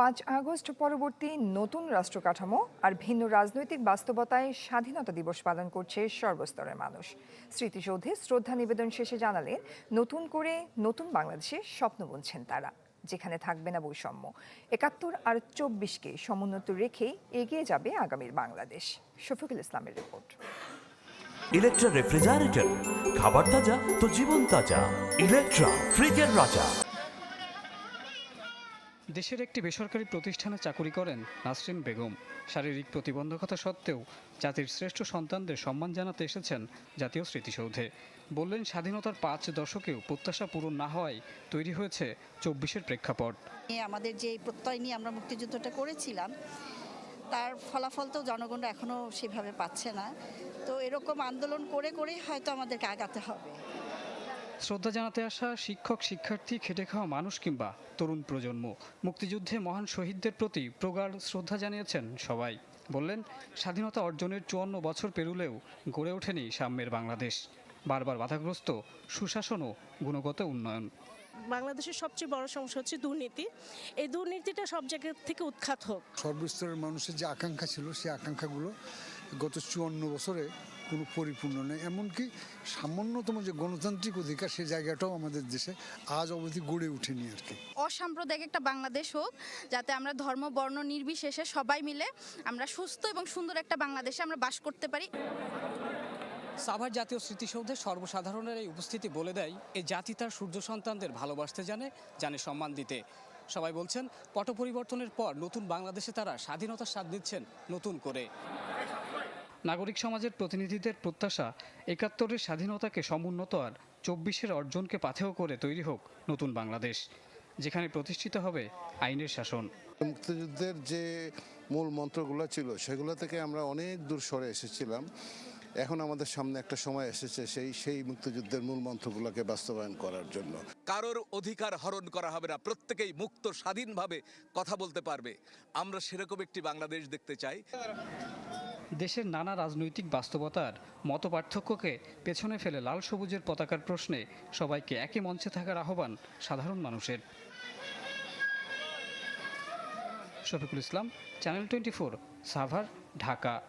পাঁচ আগস্ট পরবর্তী নতুন রাষ্ট্র কাঠামো আর ভিন্ন রাজনৈতিক বাস্তবতায় স্বাধীনতা দিবস পালন করছে সর্বস্তরের মানুষ। স্মৃতিসৌধে শ্রদ্ধা নিবেদন শেষে জানালেন, নতুন করে নতুন বাংলাদেশের স্বপ্ন বুনছেন তারা, যেখানে থাকবে না বৈষম্য। একাত্তর আর চব্বিশকে সমুন্নত রেখেই এগিয়ে যাবে আগামীর বাংলাদেশ। শফিকুল ইসলামের রিপোর্ট। ইলেকট্রা রেফ্রিজারেটর খাবার তাজা তো জীবন তাজা। ইলেকট্রা ফ্রিজের রাজা। দেশের একটি বেসরকারি প্রতিষ্ঠানে চাকুরি করেন নাসরিন বেগম। শারীরিক প্রতিবন্ধকতা সত্ত্বেও জাতির শ্রেষ্ঠ সন্তানদের সম্মান জানাতে এসেছেন জাতীয় স্মৃতিসৌধে। বললেন, স্বাধীনতার পাঁচ দশকেও প্রত্যাশা পূরণ না হওয়ায় তৈরি হয়েছে চব্বিশের প্রেক্ষাপট। আমাদের যে প্রত্যয় নিয়ে আমরা মুক্তিযুদ্ধটা করেছিলাম, তার ফলাফল তো জনগণরা এখনও সেভাবে পাচ্ছে না। তো এরকম আন্দোলন করে করেই হয়তো আমাদেরকে আগাতে হবে। শ্রদ্ধা জানাতে আসা শিক্ষক শিক্ষার্থী খেটে খাওয়া মানুষ কিংবা তরুণ প্রজন্ম মুক্তিযুদ্ধে মহান শহীদদের প্রতি প্রগাঢ় শ্রদ্ধা জানিয়েছেন সবাই। বললেন স্বাধীনতা অর্জনের চুয়ান্ন বছর পেরুলেও গড়ে ওঠেনি সাম্যের বাংলাদেশ। বারবার বাধাগ্রস্ত সুশাসন ও গুণগত উন্নয়ন। বাংলাদেশের সবচেয়ে বড় সমস্যা হচ্ছে দুর্নীতি। এই দুর্নীতিটা সব জায়গা থেকে উৎখাত হোক। সর্বস্তরের মানুষের যে আকাঙ্ক্ষা ছিল সেই আকাঙ্ক্ষাগুলো গত চুয়ান্ন বছরে কোনো পরিপূর্ণ নেই। এমনকি সামান্যতম যে গণতান্ত্রিক অধিকার সেই জায়গাটাও আমাদের দেশে আজ অবধি গড়ে ওঠেনি আর কি। অসাম্প্রদায়িক একটা বাংলাদেশ হোক যাতে আমরা ধর্ম বর্ণ নির্বিশেষে সবাই মিলে আমরা সুস্থ এবং সুন্দর একটা বাংলাদেশে আমরা বাস করতে পারি। সাভার জাতীয় স্মৃতিসৌধে সর্বসাধারণের এই উপস্থিতি বলে দেয় এই জাতি তার সূর্য সন্তানদের ভালোবাসতে জানে জানে সম্মান দিতে। সবাই বলছেন পট পরিবর্তনের পর নতুন বাংলাদেশে তারা স্বাধীনতার স্বাদ নিচ্ছেন নতুন করে। নাগরিক সমাজের প্রতিনিধিদের প্রত্যাশা একাত্তরের স্বাধীনতাকে সমুন্নত আর চব্বিশের অর্জনকে পাথেয় করে তৈরি হোক নতুন বাংলাদেশ যেখানে প্রতিষ্ঠিত হবে আইনের শাসন। মুক্তিযুদ্ধের যে মূল মন্ত্রগুলো ছিল সেগুলো থেকে আমরা অনেক দূর সরে এসেছিলাম। এখন আমাদের সামনে একটা সময় এসেছে সেই সেই মুক্তিযুদ্ধের মূল মন্ত্রগুলোকে বাস্তবায়ন করার জন্য। কারোর অধিকার হরণ করা হবে না প্রত্যেকেই মুক্ত স্বাধীনভাবে কথা বলতে পারবে। আমরা সেরকম একটি বাংলাদেশ দেখতে চাই। দেশের নানা রাজনৈতিক বাস্তবতার মত পার্থক্যকে পেছনে ফেলে লাল সবুজের পতাকার প্রশ্নে সবাইকে একই মঞ্চে থাকার আহ্বান সাধারণ মানুষের। Shafiqul Islam channel twenty four Savar Dhaka